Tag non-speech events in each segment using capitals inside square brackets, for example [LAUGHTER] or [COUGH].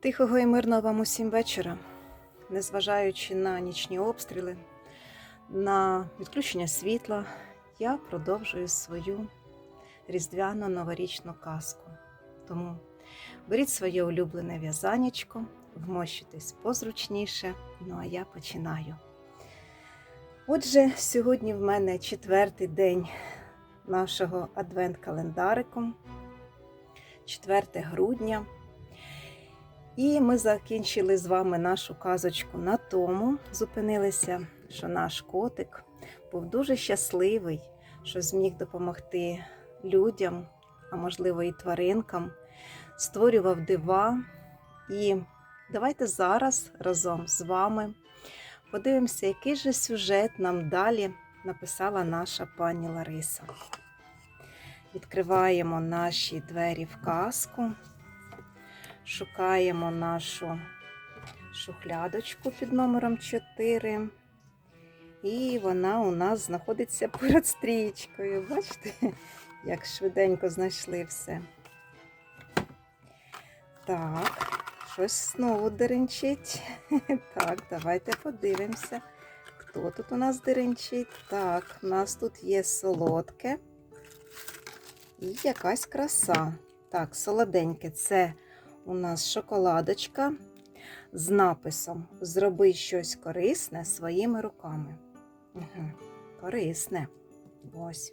Тихого і мирного вам усім вечора, незважаючи на нічні обстріли, на відключення світла, я продовжую свою різдвяну новорічну казку. Тому беріть своє улюблене в'язанечко, вмощуйтесь позручніше, ну а я починаю. Отже, сьогодні в мене четвертий день нашого адвент-календарику, 4 грудня. І ми закінчили з вами нашу казочку на тому, зупинилися, що наш котик був дуже щасливий, що зміг допомогти людям, а можливо і тваринкам, створював дива. І давайте зараз разом з вами подивимося, який же сюжет нам далі написала наша пані Лариса. Відкриваємо наші двері в казку. Шукаємо нашу шухлядочку під номером 4. І вона у нас знаходиться перед стрічкою. Бачите, як швиденько знайшли все. Так, щось знову деренчить. [LAUGHS] Так, давайте подивимося, хто тут у нас деренчить. Так, у нас тут є солодке і якась краса. Так, солоденьке це у нас шоколадочка з написом Зроби щось корисне своїми руками. Угу. Корисне. Ось.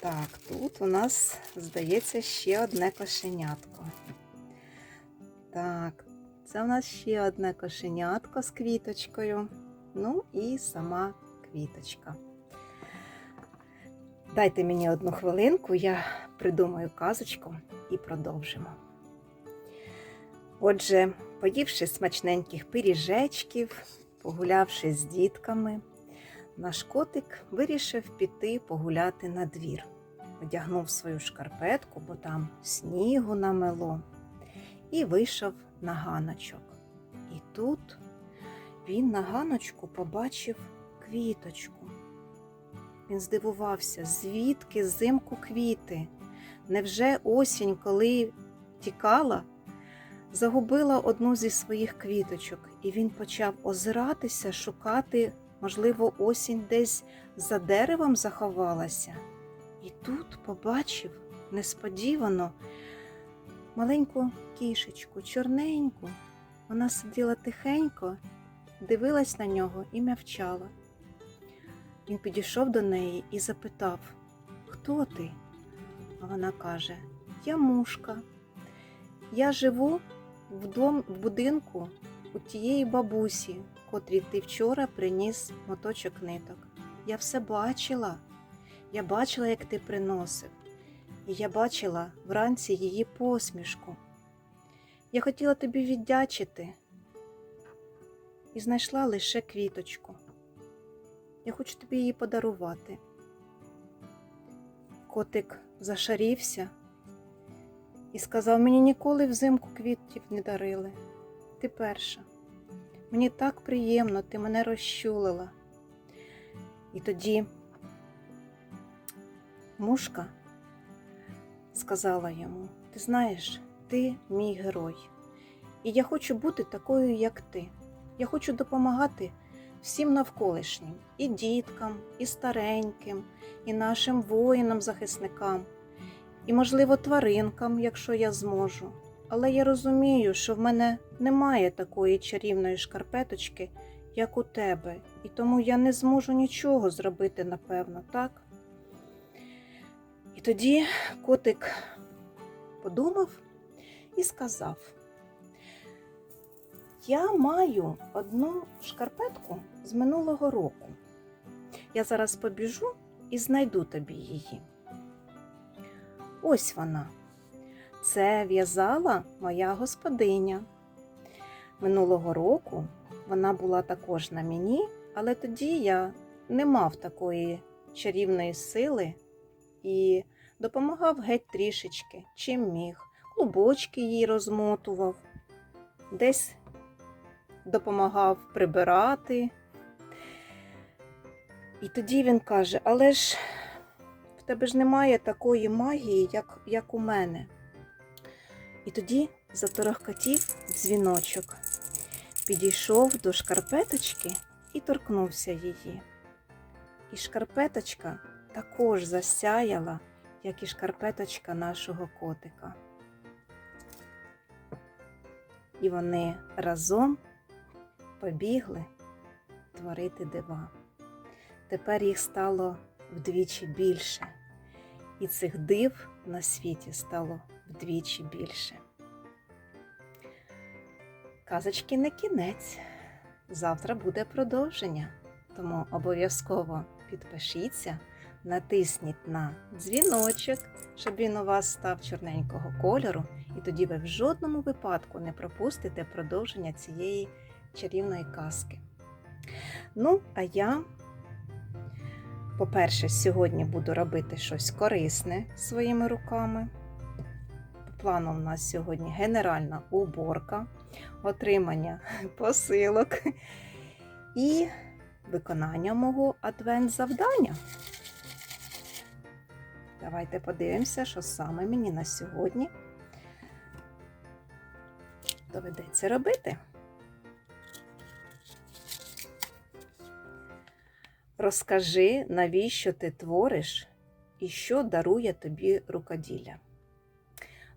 Так, тут у нас, здається, ще одне кошенятко. Так, це у нас ще одне кошенятко з квіточкою. Ну і сама квіточка. Дайте мені одну хвилинку, я придумаю казочку і продовжимо. Отже, поївши смачненьких пиріжечків, погулявши з дітками, наш котик вирішив піти погуляти на двір. Одягнув свою шкарпетку, бо там снігу намело, і вийшов на ганочок. І тут він на ганочку побачив квіточку. Він здивувався, звідки зимку квіти? Невже осінь, коли тікала, загубила одну зі своїх квіточок, і він почав озиратися, шукати, можливо, осінь десь за деревом заховалася. І тут побачив несподівано маленьку кішечку, чорненьку. Вона сиділа тихенько, дивилась на нього і мовчала. Він підійшов до неї і запитав, Хто ти? А вона каже: Я мушка. Я живу в, дом, в будинку у тієї бабусі, котрій ти вчора приніс моточок ниток. Я все бачила. Я бачила, як ти приносив, і я бачила вранці її посмішку. Я хотіла тобі віддячити і знайшла лише квіточку. Я хочу тобі її подарувати. Котик зашарівся і сказав, мені ніколи взимку квітів не дарили. Ти перша. Мені так приємно, ти мене розчулила. І тоді мушка сказала йому: Ти знаєш, ти мій герой, і я хочу бути такою, як ти. Я хочу допомагати всім навколишнім, і діткам, і стареньким, і нашим воїнам-захисникам, і, можливо, тваринкам, якщо я зможу. Але я розумію, що в мене немає такої чарівної шкарпеточки, як у тебе, і тому я не зможу нічого зробити, напевно, так? І тоді котик подумав і сказав: Я маю одну шкарпетку з минулого року. Я зараз побіжу і знайду тобі її. Ось вона. Це в'язала моя господиня. Минулого року вона була також на мені, але тоді я не мав такої чарівної сили і допомагав геть трішечки, чим міг. Клубочки їй розмотував, десь допомагав прибирати. І тоді він каже: Але ж тебе ж немає такої магії, як, як у мене. І тоді заторохкотів дзвіночок, підійшов до шкарпеточки і торкнувся її. І шкарпеточка також засяяла, як і шкарпеточка нашого котика. І вони разом побігли творити дива. Тепер їх стало вдвічі більше, і цих див на світі стало вдвічі більше. Казочки не кінець. Завтра буде продовження, тому обов'язково підпишіться, натисніть на дзвіночок, щоб він у вас став чорненького кольору, і тоді ви в жодному випадку не пропустите продовження цієї чарівної казки. Ну, а я, по-перше, сьогодні буду робити щось корисне своїми руками. Плану у нас сьогодні генеральна уборка, отримання [LAUGHS] посилок і виконання мого адвент-завдання. Давайте подивимося, що саме мені на сьогодні доведеться робити. Розкажи, навіщо ти твориш і що дарує тобі рукоділля.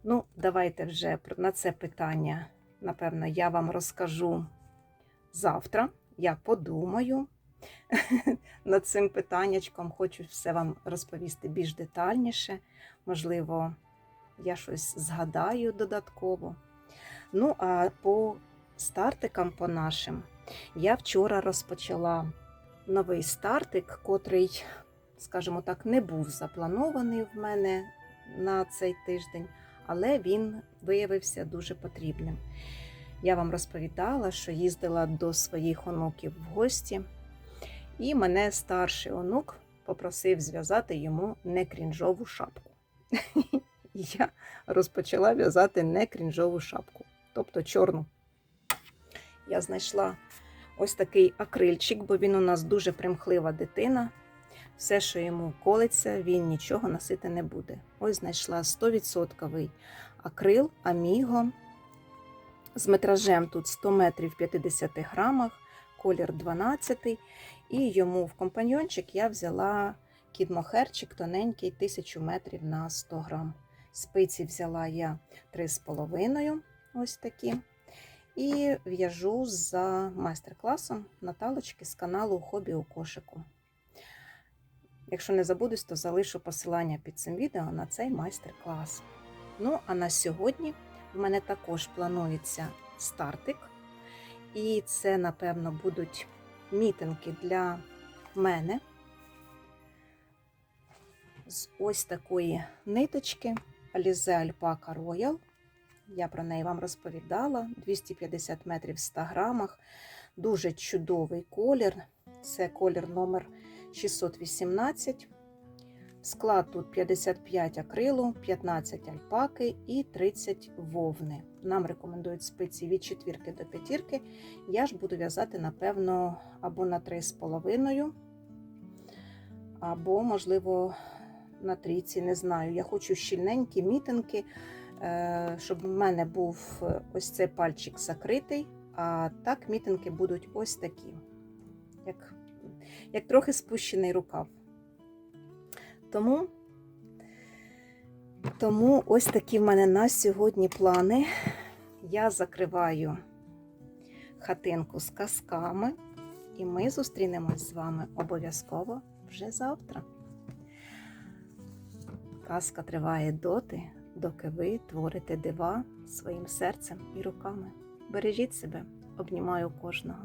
Ну, давайте вже на це питання, напевно, я вам розкажу завтра. Я подумаю [LAUGHS] над цим питаннячком, хочу все вам розповісти більш детальніше. Можливо, я щось згадаю додатково. Ну, а по стартикам по нашим я вчора розпочала новий стартик, котрий, скажімо так, не був запланований в мене на цей тиждень, але він виявився дуже потрібним. Я вам розповідала, що їздила до своїх онуків в гості, і мене старший онук попросив зв'язати йому некрінжову шапку. [LAUGHS] Я розпочала в'язати некрінжову шапку, тобто чорну. Я знайшла ось такий акрильчик, бо він у нас дуже примхлива дитина. Все, що йому колиться, він нічого носити не буде. Ось знайшла 100% акрил Аміго з метражем тут 100 метрів в 50 грамах, колір 12. І йому в компаньончик я взяла кідмохерчик тоненький 1000 метрів на 100 грам. Спиці взяла я 3,5 ось такі. І в'яжу за майстер-класом Наталочки з каналу Хобі у кошику. Якщо не забудусь, то залишу посилання під цим відео на цей майстер-клас. Ну, а на сьогодні в мене також планується стартик. І це, напевно, будуть мітинги для мене з ось такої ниточки Alize Alpaca Royal. Я про неї вам розповідала. 250 метрів в 100 грамах. Дуже чудовий колір. Це колір номер 618. Склад тут 55 акрилу, 15 альпаки і 30 вовни. Нам рекомендують спиці від 4 до 5. Я ж буду в'язати, напевно, або на 3,5, або, можливо, на трійці, не знаю. Я хочу щільненькі мітинки, щоб в мене був ось цей пальчик закритий, а так мітинки будуть ось такі, як, як трохи спущений рукав. Тому, тому ось такі в мене на сьогодні плани. Я закриваю хатинку з казками, і ми зустрінемось з вами обов'язково вже завтра. Казка триває доти, доки ви творите дива своїм серцем і руками. Бережіть себе, обнімаю кожного.